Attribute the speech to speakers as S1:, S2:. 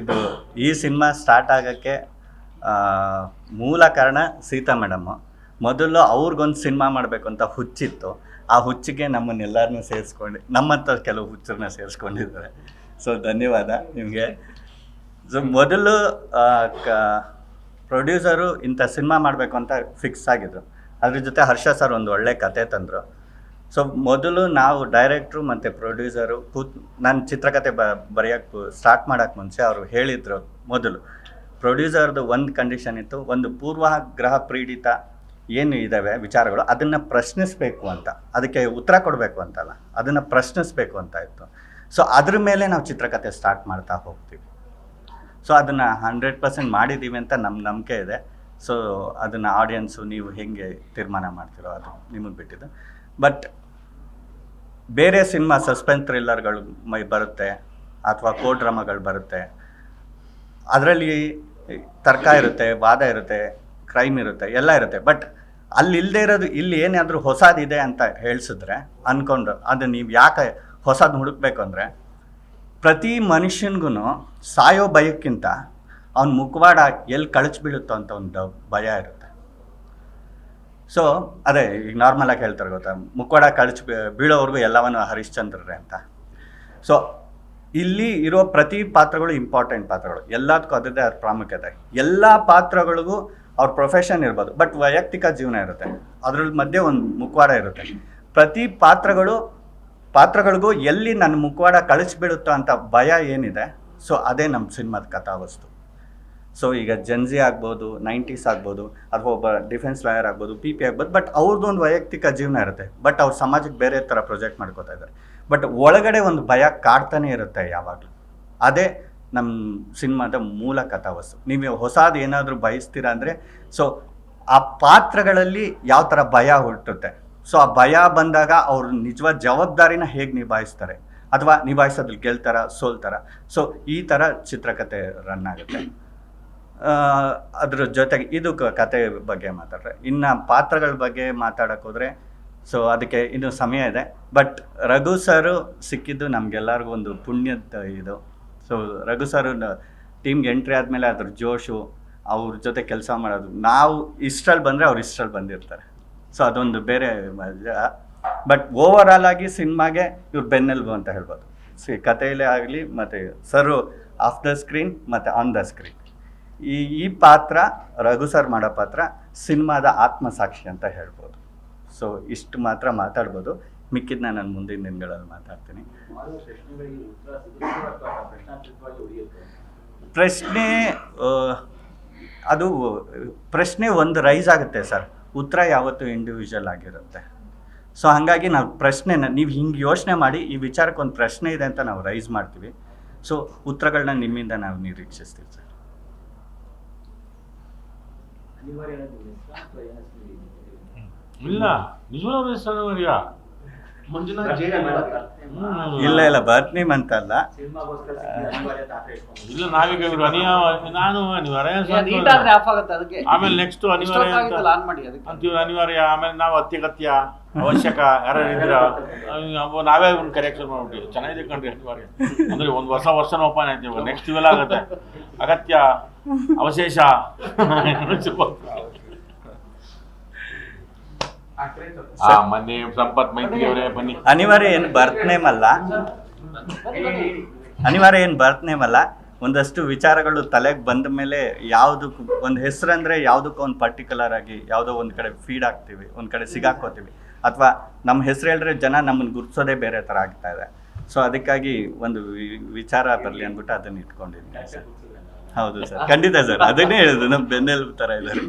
S1: ಇದು ಈ cinema start ಆಗೋಕ್ಕೆ ಮೂಲ ಕಾರಣ ಸೀತಾ ಮೇಡಮ್ಮು ಮೊದಲು ಅವ್ರಿಗೊಂದು ಸಿನಿಮಾ ಮಾಡಬೇಕು ಅಂತ ಹುಚ್ಚಿತ್ತು. ಆ ಹುಚ್ಚಿಗೆ ನಮ್ಮನ್ನೆಲ್ಲರನ್ನೂ ಸೇರಿಸ್ಕೊಂಡು, ನಮ್ಮಂಥ ಕೆಲವು ಹುಚ್ಚರನ್ನ ಸೇರಿಸ್ಕೊಂಡಿದ್ದಾರೆ. ಸೊ ಧನ್ಯವಾದ ನಿಮಗೆ. ಸೊ ಮೊದಲು ಕ ಪ್ರೊಡ್ಯೂಸರು ಇಂಥ ಸಿನಿಮಾ ಮಾಡಬೇಕು ಅಂತ ಫಿಕ್ಸ್ ಆಗಿದ್ರು. ಅದ್ರ ಜೊತೆ ಹರ್ಷ ಸರ್ ಒಂದು ಒಳ್ಳೆ ಕತೆ ತಂದರು. ಸೊ ಮೊದಲು ನಾವು ಡೈರೆಕ್ಟ್ರು ಮತ್ತು ಪ್ರೊಡ್ಯೂಸರು ಕೂತ್, ನಾನು ಚಿತ್ರಕಥೆ ಬ ಬರೆಯೋಕ್ಕೆ ಸ್ಟಾರ್ಟ್ ಮಾಡೋಕ್ಕೆ ಮುಂಚೆ ಅವರು ಹೇಳಿದರು ಮೊದಲು. ಪ್ರೊಡ್ಯೂಸರ್ದು ಒಂದು ಕಂಡೀಷನ್ ಇತ್ತು, ಒಂದು ಪೂರ್ವಾಗ್ರಹ ಪ್ರೀಡಿತ ಏನು ಇದ್ದಾವೆ ವಿಚಾರಗಳು, ಅದನ್ನು ಪ್ರಶ್ನಿಸಬೇಕು ಅಂತ. ಅದಕ್ಕೆ ಉತ್ತರ ಕೊಡಬೇಕು ಅಂತಲ್ಲ, ಅದನ್ನು ಪ್ರಶ್ನಿಸಬೇಕು ಅಂತ ಇತ್ತು. ಸೊ ಅದ್ರ ಮೇಲೆ ನಾವು ಚಿತ್ರಕಥೆ ಸ್ಟಾರ್ಟ್ ಮಾಡ್ತಾ ಹೋಗ್ತೀವಿ. ಸೊ ಅದನ್ನು ಹಂಡ್ರೆಡ್ ಪರ್ಸೆಂಟ್ ಮಾಡಿದ್ದೀವಿ ಅಂತ ನಮ್ಮ ನಂಬಿಕೆ ಇದೆ. ಸೊ ಅದನ್ನು ಆಡಿಯನ್ಸು ನೀವು ಹೇಗೆ ತೀರ್ಮಾನ ಮಾಡ್ತೀರೋ ಅದು ನಿಮಗೆ ಬಿಟ್ಟಿದ್ದು. ಬಟ್ ಬೇರೆ ಸಿನಿಮಾ ಸಸ್ಪೆನ್ಸ್ ಥ್ರಿಲ್ಲರ್ಗಳು ಮೈ ಬರುತ್ತೆ ಅಥವಾ ಕೋ ಡ್ರಾಮಾಗಳು ಬರುತ್ತೆ. ಅದರಲ್ಲಿ ತರ್ಕ ಇರುತ್ತೆ, ವಾದ ಇರುತ್ತೆ ಕ್ರೈಮ್ ಇರುತ್ತೆ, ಎಲ್ಲ ಇರುತ್ತೆ. ಬಟ್ ಅಲ್ಲಿ ಇಲ್ಲದೆ ಇರೋದು, ಇಲ್ಲಿ ಏನಾದರೂ ಹೊಸದಿದೆ ಅಂತ ಹೇಳಿಸಿದ್ರೆ ಅಂದ್ಕೊಂಡು ಅದು ನೀವು ಯಾಕೆ ಹೊಸದು ಹುಡುಕ್ಬೇಕು ಅಂದರೆ ಪ್ರತಿ ಮನುಷ್ಯನಿಗೂ ಸಾಯೋ ಭಯಕ್ಕಿಂತ ಅವ್ನ ಮುಖವಾಡ ಎಲ್ಲಿ ಕಳಚಿ ಬೀಳುತ್ತೋ ಅಂತ ಒಂದು ಭಯ ಇರುತ್ತೆ. ಸೊ ಅದೇ, ಈಗ ನಾರ್ಮಲಾಗಿ ಹೇಳ್ತಾರೆ ಗೊತ್ತಾ? ಮುಕ್ಕೋಡ ಕಳಿಸ್ ಬೀಳೋವರೆಗೂ ಎಲ್ಲವನ್ನೂ ಹರಿಶ್ಚಂದ್ರರೇ ಅಂತ. ಸೊ ಇಲ್ಲಿ ಇರೋ ಪ್ರತಿ ಪಾತ್ರಗಳು ಇಂಪಾರ್ಟೆಂಟ್ ಪಾತ್ರಗಳು. ಎಲ್ಲದಕ್ಕೂ ಅದರದೇ ಆದ ಪ್ರಾಮುಖ್ಯತೆ. ಎಲ್ಲ ಪಾತ್ರಗಳಿಗೂ ಅವ್ರ ಪ್ರೊಫೆಷನ್ ಇರ್ಬೋದು. ಬಟ್ ವೈಯಕ್ತಿಕ ಜೀವನ ಇರುತ್ತೆ. ಅದ್ರ ಮಧ್ಯೆ ಒಂದು ಮುಖವಾಡ ಇರುತ್ತೆ. ಪ್ರತಿ ಪಾತ್ರಗಳು, ಪಾತ್ರಗಳಿಗೂ ಎಲ್ಲಿ ನನ್ನ ಮುಖವಾಡ ಕಳಿಸ್ಬಿಡುತ್ತೋ ಅಂತ ಭಯ ಏನಿದೆ ಸೊ ಅದೇ ನಮ್ಮ ಸಿನಿಮಾದ ಕಥಾವಸ್ತು. ಸೊ ಈಗ ಜನ್ಜಿ ಆಗ್ಬೋದು ನೈಂಟೀಸ್ ಆಗ್ಬೋದು, ಅಥವಾ ಒಬ್ಬ ಡಿಫೆನ್ಸ್ ಲಾಯರ್ ಆಗ್ಬೋದು ಪಿ ಪಿ ಆಗ್ಬೋದು ಬಟ್ ಅವ್ರದ್ದು ಒಂದು ವೈಯಕ್ತಿಕ ಜೀವನ ಇರುತ್ತೆ. ಬಟ್ ಅವ್ರ ಸಮಾಜಕ್ಕೆ ಬೇರೆ ಥರ ಪ್ರೊಜೆಕ್ಟ್ ಮಾಡ್ಕೋತಾ ಇದ್ದಾರೆ. ಬಟ್ ಒಳಗಡೆ ಒಂದು ಭಯ ಕಾಡ್ತಾನೆ ಇರುತ್ತೆ ಯಾವಾಗಲೂ. ಅದೇ ನಮ್ಮ ಸಿನಿಮಾದ ಮೂಲ ಕಥಾವಸ್ತು. ನೀವು ಹೊಸದು ಏನಾದರೂ ಬಯಸ್ತೀರಾ ಅಂದರೆ ಸೊ ಆ ಪಾತ್ರಗಳಲ್ಲಿ ಯಾವ ಥರ ಭಯ ಹುಟ್ಟುತ್ತೆ? ಸೊ ಆ ಭಯ ಬಂದಾಗ ಅವರು ನಿಜವಾದ ಜವಾಬ್ದಾರಿನ ಹೇಗೆ ನಿಭಾಯಿಸ್ತಾರೆ? ಅಥವಾ ನಿಭಾಯಿಸೋದ್ರಲ್ಲಿ ಗೆಲ್ತಾರ, ಸೋಲ್ತಾರ? ಸೊ ಈ ಥರ ಚಿತ್ರಕಥೆ ರನ್ ಆಗುತ್ತೆ. ಅದ್ರ ಜೊತೆಗೆ ಇದು ಕತೆ ಬಗ್ಗೆ ಮಾತಾಡ್ರೆ. ಇನ್ನು ಪಾತ್ರಗಳ ಬಗ್ಗೆ ಮಾತಾಡಕ್ಕೆ ಹೋದರೆ ಸೊ ಅದಕ್ಕೆ ಇನ್ನು ಸಮಯ ಇದೆ. ಬಟ್ ರಘು ಸರು ಸಿಕ್ಕಿದ್ದು ನಮಗೆಲ್ಲರಿಗೂ ಒಂದು ಪುಣ್ಯದ ಇದು. ಸೊ ರಘು ಸರ್ ಟೀಮ್ಗೆ ಎಂಟ್ರಿ ಆದಮೇಲೆ ಅದ್ರ ಜೋಶು ಅವ್ರ ಜೊತೆ ಕೆಲಸ ಮಾಡೋದು. ನಾವು ಇಷ್ಟರಲ್ಲಿ ಬಂದರೆ ಅವ್ರು ಇಷ್ಟರಲ್ಲಿ ಬಂದಿರ್ತಾರೆ. ಸೊ ಅದೊಂದು ಬೇರೆ ಬಟ್ ಓವರ್ ಆಲ್ ಆಗಿ ಸಿನಿಮಾಗೆ ಇವ್ರು ಬೆನ್ನೆಲುಬು ಅಂತ ಹೇಳ್ಬೋದು. ಸಿ ಕಥೆಯಲ್ಲೇ ಆಗಲಿ ಮತ್ತು ಸರು ಆಫ್ ದ ಸ್ಕ್ರೀನ್ ಮತ್ತು ಆನ್ ದ ಸ್ಕ್ರೀನ್ ಈ ಈ ಪಾತ್ರ ರಘು ಸರ್ ಮಾಡೋ ಪಾತ್ರ ಸಿನಿಮಾದ ಆತ್ಮಸಾಕ್ಷಿ ಅಂತ ಹೇಳ್ಬೋದು. ಸೊ ಇಷ್ಟು ಮಾತ್ರ ಮಾತಾಡ್ಬೋದು. ಮಿಕ್ಕಿದ್ನ ನಾನು ಮುಂದಿನ ದಿನಗಳಲ್ಲಿ ಮಾತಾಡ್ತೀನಿ. ಪ್ರಶ್ನೆ ಅದು ಪ್ರಶ್ನೆ ಒಂದು ರೈಸ್ ಆಗುತ್ತೆ ಸರ್. ಉತ್ತರ ಯಾವತ್ತೂ ಇಂಡಿವಿಜುವಲ್ ಆಗಿರುತ್ತೆ. ಸೊ ಹಾಗಾಗಿ ನಾವು ಪ್ರಶ್ನೆನ, ನೀವು ಹಿಂಗೆ ಯೋಚನೆ ಮಾಡಿ, ಈ ವಿಚಾರಕ್ಕೆ ಒಂದು ಪ್ರಶ್ನೆ ಇದೆ ಅಂತ ನಾವು ರೈಸ್ ಮಾಡ್ತೀವಿ. ಸೊ ಉತ್ತರಗಳನ್ನ ನಿಮ್ಮಿಂದ ನಾವು ನಿರೀಕ್ಷಿಸ್ತೀವಿ ಸರ್
S2: ಅನಿವಾರ್ಯ ಅನ್ನೋದು ಹೆಸರಾ ಅಥವಾ ಏನಾದ್ರು ಇದೆ?
S3: ಇಲ್ಲ ನಿಜವಾಗ್ಲೂ ಹೆಸರು ಮರಿಯ
S2: ಮಂಜುನಾಥ್ ಜೈನ
S3: ಹ್ಮ್.
S1: ಇಲ್ಲ ಇಲ್ಲ
S2: ಸಿಕ್ಕಿದ ಅನಿವಾರ್ಯ ಅಂತ ಅಲ್ಲ
S3: ಇಲ್ಲ ನಾವೀಗ ಇವರು ಅನಿಯ ನಾನು ಅನಿವಾರ್ಯ ಅಂತ
S4: ನೀಟಾದ್ರೆ ಆಫ್ ಆಗುತ್ತೆ ಅದಕ್ಕೆ.
S3: ಆಮೇಲೆ ನೆಕ್ಸ್ಟ್ ಅನಿವಾರ್ಯ ಅಂತ.
S4: ಇಷ್ಟೊತ್ತಾಗಿತ್ತಲ್ಲ ಆನ್ ಮಾಡಿ ಅದಕ್ಕೆ.
S3: ಅಂತೀವಿ ಅನಿವಾರ್ಯ ಆಮೇಲೆ ನಾವು ಅತ್ಯಗತ್ಯ ಅವಶ್ಯಕ ಯಾರು ಇದ್ರ ನಾವೇ ಒಂದು ಕರೆಕ್ಷನ್ ಮಾಡ್ಬಿಟ್ಟು ಚೆನ್ನಾಗಿದೆ ಕಣ್ರಿ ಅನಿವಾರ್ಯ. ಅಂದ್ರೆ ಒಂದು ವರ್ಷ ವರ್ಷನ ಓಪನ್ ಆಯ್ತು ನೆಕ್ಸ್ಟ್ ಇವೆಲ್ಲ ಆಗುತ್ತೆ. ಅಗತ್ಯ. ಅವಶೇಷ. ಆ ಮೊನ್ನೆ ಸಂಪತ್ ಮೈತ್ರಿ ಅವರೇ ಬನ್ನಿ.
S1: ಅನಿವಾರ್ಯ ಏನು ಬರ್ತ್ ನೇಮ್ ಅಲ್ಲ? ಅನಿವಾರ್ಯ ಏನು ಬರ್ತ್ ನೇಮ್ ಅಲ್ಲ? ಒಂದಷ್ಟು ವಿಚಾರಗಳು ತಲೆಗೆ ಬಂದ ಮೇಲೆ ಯಾವುದಕ್ಕೂ ಒಂದು ಹೆಸರಂದ್ರೆ ಯಾವುದಕ್ಕೂ ಒಂದು ಪರ್ಟಿಕ್ಯುಲರ್ ಆಗಿ ಯಾವುದೋ ಒಂದು ಕಡೆ ಫೀಡ್ ಆಗ್ತೀವಿ ಒಂದು ಕಡೆ ಸಿಗಾಕೋತೀವಿ ಅಥವಾ ನಮ್ಮ ಹೆಸರು ಹೇಳಿದ್ರೆ ಜನ ನಮ್ಮನ್ನು ಗುರ್ಸೋದೇ ಬೇರೆ ಥರ ಆಗ್ತಾ ಇದೆ. ಸೊ ಅದಕ್ಕಾಗಿ ಒಂದು ವಿಚಾರ ಬರಲಿ ಅಂದ್ಬಿಟ್ಟು ಅದನ್ನ ಇಟ್ಕೊಂಡಿದ್ದೀನಿ. ಸರ್ ಹೌದು ಸರ್. ಖಂಡಿತ ಸರ್. ಅದನ್ನೇ ಹೇಳುದು. ನಮ್ ಬೆನ್ನೆಲುಬು ತರ ಇದ್ದಾರೆ